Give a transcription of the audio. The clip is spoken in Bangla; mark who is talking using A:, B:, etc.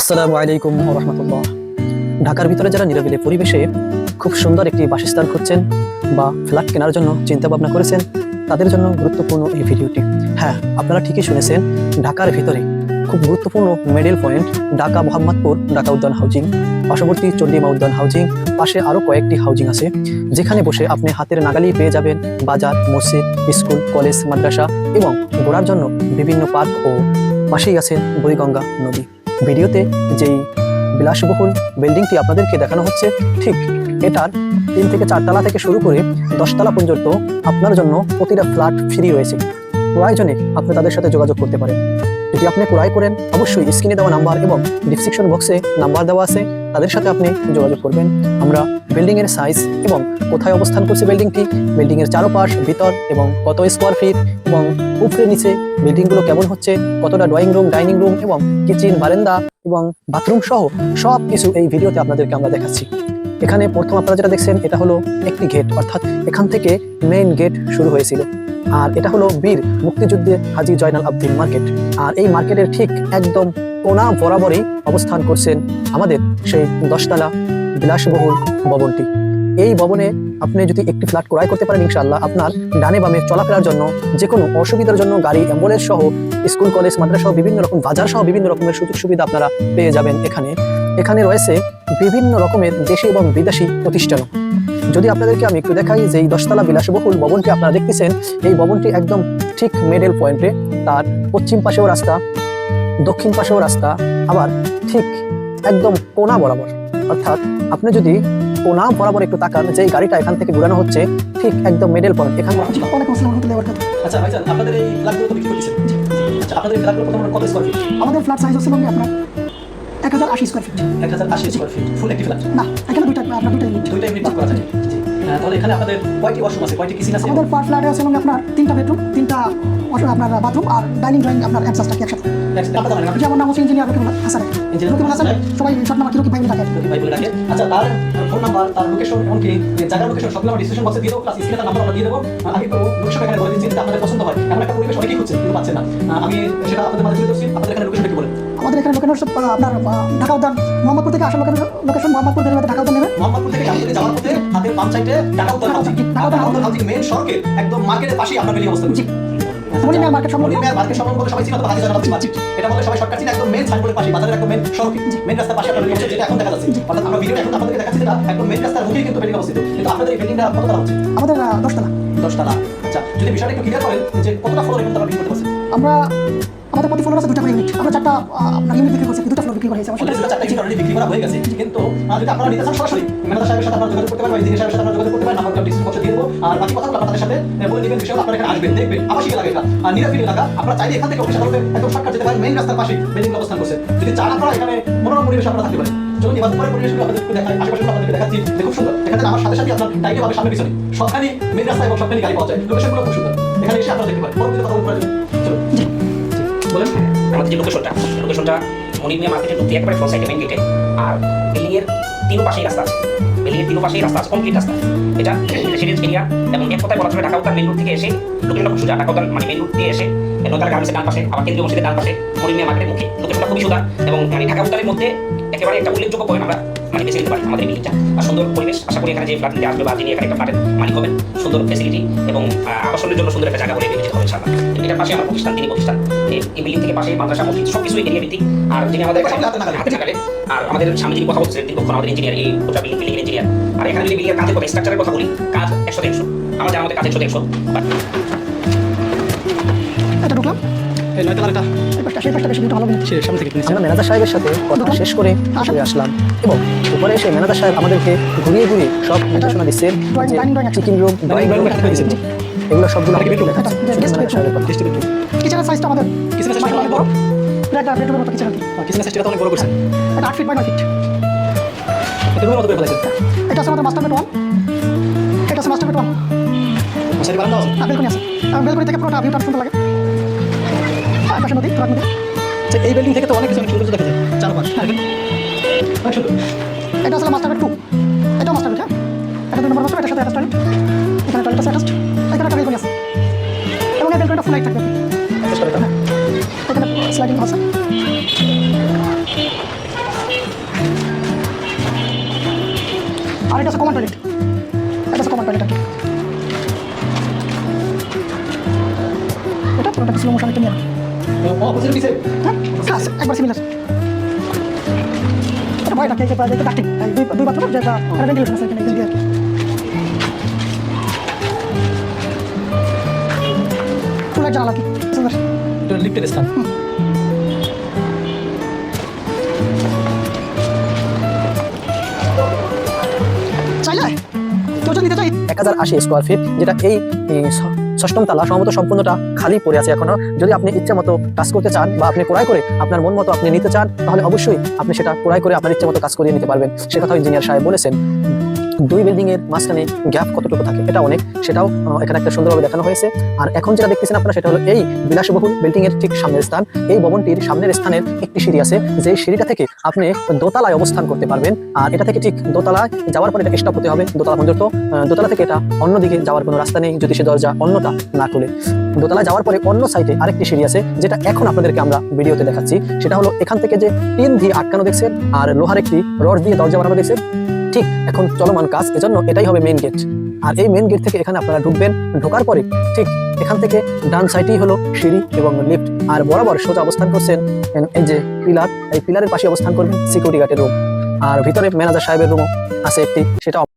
A: আসসালামু আলাইকুম রহমতুল্লাহ। ঢাকার ভিতরে যারা নিরবিলি পরিবেশে খুব সুন্দর একটি বাসস্থান খুঁজছেন বা ফ্ল্যাট কেনার জন্য চিন্তা ভাবনা করেছেন, তাদের জন্য গুরুত্বপূর্ণ এই ভিডিওটি। হ্যাঁ আপনারা ঠিকই শুনেছেন, ঢাকার ভিতরে খুব গুরুত্বপূর্ণ medal point Dhaka Mohammadpur, Dhaka Uddan housing পার্শ্ববর্তী চন্ডিমা উদ্যান হাউজিং পাশে আরও কয়েকটি হাউজিং আছে, যেখানে বসে আপনি হাতের নাগালেই পেয়ে যাবেন বাজার, মসজিদ, স্কুল, কলেজ, মাদ্রাসা এবং ঘোরার জন্য বিভিন্ন পার্ক ও পাশেই আছে বুড়িগঙ্গা নদী। ভিডিওতে যেই বিলাসবহুল বিল্ডিংটি আপনাদেরকে দেখানো হচ্ছে, ঠিক এটার তিন থেকে চারতলা থেকে শুরু করে দশতলা পর্যন্ত আপনার জন্য প্রতিটা ফ্ল্যাট ফ্রি রয়েছে। প্রয়োজনে আপনি তাদের সাথে যোগাযোগ করতে পারেন। যদি আপনি ক্রয় করেন, অবশ্যই স্ক্রিনে দেওয়া নাম্বার এবং ডিসক্রিপশন বক্সে নাম্বার দেওয়া আছে। তাদের সাথে আপনি যোগাযোগ করবেন। আমরা বিল্ডিংয়ের সাইজ এবং কোথায় অবস্থান করছে বিল্ডিংটি বিল্ডিংয়ের চারপাশ, ভিতর এবং কত স্কোয়ার ফিট এবং উপরে নিচে বিল্ডিংগুলো কেমন হচ্ছে, কতটা ড্রয়িং রুম ডাইনিং রুম এবং কিচেন বারান্দা এবং বাথরুম সহ সব কিছু এই ভিডিওতে আপনাদেরকে আমরা দেখাচ্ছি। এখানে প্রথম আপনারা যেটা দেখছেন, এটা হলো একটি গেট অর্থাৎ এখান থেকে মেইন গেট শুরু হয়েছিল। আর এটা হলো বীর মুক্তিযুদ্ধে হাজি জয়নাল আব্দিন মার্কেট। আর এই মার্কেটের ঠিক একদম কোনা বরাবরই অবস্থান করছেন আমাদের সেই দশতলা বিলাসবহুল ভবনটি। এই ভবনে আপনি যদি একটি ফ্ল্যাট ক্রয় করতে পারেন ইনশাআল্লাহ, আপনার ডানে বামে চলাফেরার জন্য যে কোনো অসুবিধার জন্য গাড়ি, অ্যাম্বুলেন্স সহ, স্কুল, কলেজ, মাদ্রাসা সহ, বিভিন্ন রকম বাজার সহ বিভিন্ন রকমের সুযোগ সুবিধা আপনারা পেয়ে যাবেন এখানে। এখানে রয়েছে বিভিন্ন রকমের দেশি এবং বিদেশি প্রতিষ্ঠানও। যদি আপনাদেরকে আমি একটু দেখাই যে এই দশতলা বিলাসবহুল ভবনটি আপনারা দেখতেছেন এই ভবনটি একদম ঠিক মেডেল পয়েন্টে তার পশ্চিম পাশেও রাস্তা দক্ষিণ পাশেও রাস্তা আবার ঠিক একদম কোনা বরাবর। অর্থাৎ আপনি যদি কোনা বরাবর একটু তাকান যে এই গাড়িটা এখান থেকে ঘুরানো হচ্ছে ঠিক একদম মেডেল পয়েন্ট এখানে
B: বারাকাতুহু।
C: আচ্ছা আপনাদের এই ফ্ল্যাটগুলো বিক্রি আচ্ছা আপনাদের ফ্ল্যাটগুলো প্রথমে কত স্কোয়ার ফিট
B: আমাদের ফ্ল্যাট সাইজ হচ্ছে আপনার এক হাজার আশি স্কোয়ার ফিট
C: এক হাজার আশি স্কোয়ার ফিট ফুল একটি ফ্ল্যাট
B: না আপনার দুইটা ইউনিট
C: দুইটা ইউনিট করা যায়। হ্যাঁ, তাহলে এখানে আপনাদের কয়টি ওয়াশরুম আছে? কয়টি কিচেন আছে?
B: আমাদের পার ফ্ল্যাটে আছে এবং আপনার তিনটা বেডরুম তিনটা আপনার বাথরুম আর ডাইনিং ড্রয়িং আপনার অ্যাক্সাসটা কি একসাথে?
C: Next, আপনাদের নাম
B: যে আমার নাম হচ্ছে ইঞ্জিনিয়ার রকিবুল হাসান।
C: Engineer
B: রকিবুল হাসান
C: হাসান।
B: সবাই শর্ট নাম রকিব ভাই বলে ডাকে।
C: রকিব ভাই বলে রাখে আচ্ছা তার ফোন নাম্বার তার লোকেশন এমনকি জায়গার লোকেশন সবগুলো আমরা ডিসক্রিপশন বক্সে দিয়ে দেবো প্লাস স্ক্রিনে নাম্বার আমরা দিয়ে দেবো। আমি লোকেশন এখানে বলে দিচ্ছি যদি আপনাদের পছন্দ হয়। এমন একটা পরিবেশ অনেকেই খুঁজছেন কিন্তু পাচ্ছেন না। আমি সেটা আপনাদের মাঝে তুলে ধরছি। আপনাদের এখানে লোকেশন
B: আপনার ঢাকা উদ্যান মোহাম্মদপুর থেকে আসা লোকেশন লোকেশন মোহাম্মদপুর থেকে ঢাকা উদ্যান নেবে
C: মোহাম্মদপুর থেকে জামতলী যাওয়ার পথে হাতের বাম সাইডে টাকা উত্তর হাউজিং টাকা উত্তর হাউজিং মেইন সড়কে একদম মার্কেটের পাশেই আপনার বিল্ডিং অবস্থান
B: জি। মনিমিয়া মার্কেট সম্বন্ধে?
C: মনিমিয়ার মার্কেট সম্বন্ধে সবাই চিনে তো হাজি জানাল মার্কেট এটা বলে সবাই শর্টকাট চিনে একদম মেইন সাইনবোর্ডের পাশে বাজারের একদম মেইন সড়ক। মেইন রাস্তার পাশে আপনার বিল্ডিং যেটা এখন দেখা যাচ্ছে। অর্থাৎ আমরা ভিডিও এখন আপনাদেরকে দেখাচ্ছি যেটা একদম মেইন রাস্তার মুখেই কিন্তু বিল্ডিং অবস্থিত। কিন্তু আপনাদের এই বিল্ডিংটা কত তলা হচ্ছে?
B: আমাদের আহ, দশতলা।
C: দশতলা। আচ্ছা যদি বিষয়টা একটু ক্লিয়ার করেন যে কতটা ফ্লোর এখন তারা বিক্রি করতে পারছে?
B: আমরা আমাদের প্রতি ফ্লোর আছে দুটা করে ইউনিট আমরা চারটা আপনার ইউনিট বিক্রি করছি দুটা ফ্লোর বিক্রি করা হয়েছে আমার
C: চারটা অলরেডি বিক্রি করা হয়ে গেছে কিন্তু যদি আপনারা নিতে চান সরাসরি ম্যানেজার সাহেবের সাথে আপনারা যোগাযোগ করতে পারেন ইঞ্জিনিয়ার সাহেবের সাথে আপনারা যোগাযোগ করতে পারেন নাম্বারটা ডিসক্রিপশন বক্সে দিয়ে দেবো। আর বাকি কথাগুলো আপনাদের সাথে বলে দিবেন বিষয়গুলো আপনারা এখানে আসবেন দেখবেন আবাসিক এলাকা এটা। আর নিরাপদ এলাকা আপনারা চাইলে এখান থেকে অফিস আদালতে একদম শর্টকাট যেতে পারেন মেইন রাস্তার পাশে বিল্ডিং অবস্থান করছে। যদি চান আপনারা এখানে মনোরম পরিবেশ আপনারা থাকতে পারেন। চলুন এবার পরে পরিবেশগুলো আপনাদেরকে দেখাই আশেপাশে আপনাদেরকে দেখাচ্ছি খুব সুন্দর। এখানে আমার সাথে সাথে আপনার সামনে পিছনে। সবখানি মেইন রাস্তা এবং সবখানি গাড়ি পাওয়া যায়। লোকেশনগুলো খুব সুন্দর। এখানে এসে আপনারা দেখতে পারেন। পরবর্তীতে কথা বলতে পারেন বলেন?
D: আমাদের যে লোকেশনটা লোকেশনটা মার্কেটের ঢুকতে সাইডে মেন গেটে আর বিল্ডিং এর পাশেই রাস্তা আছে। বিল্ডিং এর পাশেই রাস্তা আছে কমপ্লিট রাস্তা। এটা রেসিডেন্স এরিয়া এবং এক কথায় বলা চলে ঢাকা উত্তর মেন রোড থেকে এসে লোকেশনটা খুব সোজা, ঢাকা উত্তর মানে মেন রোড দিয়ে এসে ডান পাশে, আবার কেন্দ্রীয় মসজিদের ডান পাশে মার্কেটের মুখে লোকেশনটা খুবই সোজা এবং মানে ঢাকা উত্তরের মধ্যে একেবারে একটা উল্লেখযোগ্য পয়েন্ট আমরা মানে বেছে নিতে পারি আমাদের বিল্ডিংটা আর সুন্দর পরিবেশ, আশা করি এখানে যে ফ্ল্যাট নিতে আসবে বা যিনি এখানে একটা ফ্ল্যাটের মালিক হবেন, সুন্দর ফেসিলিটি এবং আবাসনের জন্য সুন্দর একটা জায়গা করে বেরিয়ে হবে পাশে আমার প্রতিষ্ঠান তিনি প্রতিষ্ঠান। এই বিল্ডিং থেকে পাশে মাদ্রাসা মসজিদ সব কিছুই এরিয়া ভিত্তিক আর যিনি আমাদের কাছে
C: হাতে নাগালে।
D: আর আমাদের সামনে যিনি কথা বলছে দীর্ঘক্ষণ আমাদের ইঞ্জিনিয়ার এই বিল্ডিং ইঞ্জিনিয়ার আর এখানে যদি বিল্ডিং কাজের কথা স্ট্রাকচারের কথা বলি কাজ একশো একশো আমাদের আমাদের কাজ একশো দেড়শো।
B: এটা
C: এই নয়তলার এটা
B: এই পাশটা সেই পাশটা বেশি দুটো ভালো ইউনিট
C: সামনে থেকে
A: আমরা ম্যানেজার সাহেবের সাথে কথা শেষ করে চলে আসলাম এবং উপরে এসে ম্যানেজার সাহেব আমাদেরকে ঘুরিয়ে ঘুরিয়ে সব নির্দেশনা দিচ্ছেন চিকেন রুম। এগুলো সবগুলো
B: কিচেনের সাইজটা আমাদের
C: কিচেনের সাইজটা অনেক বড়।
B: একটা বেডরুমের মতো কিচেন
C: কিচেনের সাইজটা অনেক বড় করছেন
B: এটা আট ফিট বাই নয় ফিট
C: এটা রুমের মতো করে ফেলেছেন
B: এটা হচ্ছে আমাদের মাস্টার বেড ওয়ান এটা হচ্ছে মাস্টার বেড ওয়ান
C: মশারি বারান্দা আছে।
B: বেলকনি আছে। বেলকনি থেকে পুরোটা ভিউটা সুন্দর লাগে। পাশে নদী তোমার নদী।
C: এই বিল্ডিং থেকে তো অনেক কিছু অনেক সুন্দর দেখা যায় চারপাশ হ্যাঁ, অনেক সুন্দর
B: এটা আসলে মাস্টার টু এটা মাস্টার হ্যাঁ? এটা দুই নম্বর মাস্টার এটার সাথে অ্যাটাচ টয়লেট এখানে টয়লেট আছে অ্যাটাচ এখানে টয়লেট করে আছে। এবং এই বেলকনিটা ফুল থাকবে। এখানে হ্যাঁ? স্লাইডিং আছে। আর এটা আছে কমন টয়লেট এটা আছে কমন টয়লেট এটা পুরোটা স্লো মোশন একটা নিয়ে
C: পিছে।
B: হ্যাঁ একবার সিমিলার এটা ভয় থাকে যে এটা ডাক্টিং দুই দুই বাথরুম যেটা ভেন্টিলেশন আছে এখানে এখানে জানালা কি সুন্দর
C: লিফটের স্থান।
B: চাইলে কেউ যদি নিতে চাই।
A: এক হাজার আশি স্কোয়ার ফিট যেটা এই ষষ্ঠম তালা সম্ভবত সম্পূর্ণটা খালি পড়ে আছে এখনও। যদি আপনি ইচ্ছা মতো কাজ করতে চান বা আপনি ক্রয় করে আপনার মন মতো আপনি নিতে চান, তাহলে অবশ্যই আপনি সেটা ক্রয় করে আপনার ইচ্ছা মতো কাজ করিয়ে নিতে পারবেন। সে কথা ইঞ্জিনিয়ার সাহেব বলেছেন। দুই বিল্ডিং এর মাঝখানে গ্যাপ কতটুকু থাকে এটা অনেক, সেটাও এখানে একটা সুন্দরভাবে দেখানো হয়েছে। আর এখন যেটা দেখতেছেন আপনারা সেটা হলো এই বিলাসবহুল বিল্ডিং এর ঠিক সামনের স্থান। এই ভবনটির সামনের স্থানের একটি সিঁড়ি আছে যে সিঁড়িটা থেকে আপনি দোতলায় অবস্থান করতে পারবেন। আর এটা থেকে ঠিক দোতলায় যাওয়ার পরে এটা স্টপ হতে হবে, দোতলা পর্যন্ত দোতলা থেকে এটা অন্যদিকে যাওয়ার কোনো রাস্তা নেই, যদি সে দরজা অন্যটা না খুলে। দোতলা যাওয়ার পরে অন্য সাইডে আরেকটি সিঁড়ি আছে, যেটা এখন আপনাদেরকে আমরা ভিডিওতে দেখাচ্ছি। সেটা হলো এখান থেকে যে টিন দিয়ে আটকানো দেখছেন, আর লোহার একটি রড দিয়ে দরজা বানানো দেখছেন। ঠিক, এখন চলমান কাজ এজন্য এটাই হবে মেন গেট আর এই মেন গেট থেকে এখানে আপনারা ঢুকবেন, ঢোকার পরে ঠিক এখান থেকে ডান সাইডেই হলো সিঁড়ি এবং লিফট আর বরাবর সোজা অবস্থান করছেন এই যে পিলার এই পিলারের পাশে অবস্থান করবেন সিকিউরিটি গার্ডের রুম আর ভিতরে ম্যানেজার সাহেবের রুমও আছে একটি, সেটা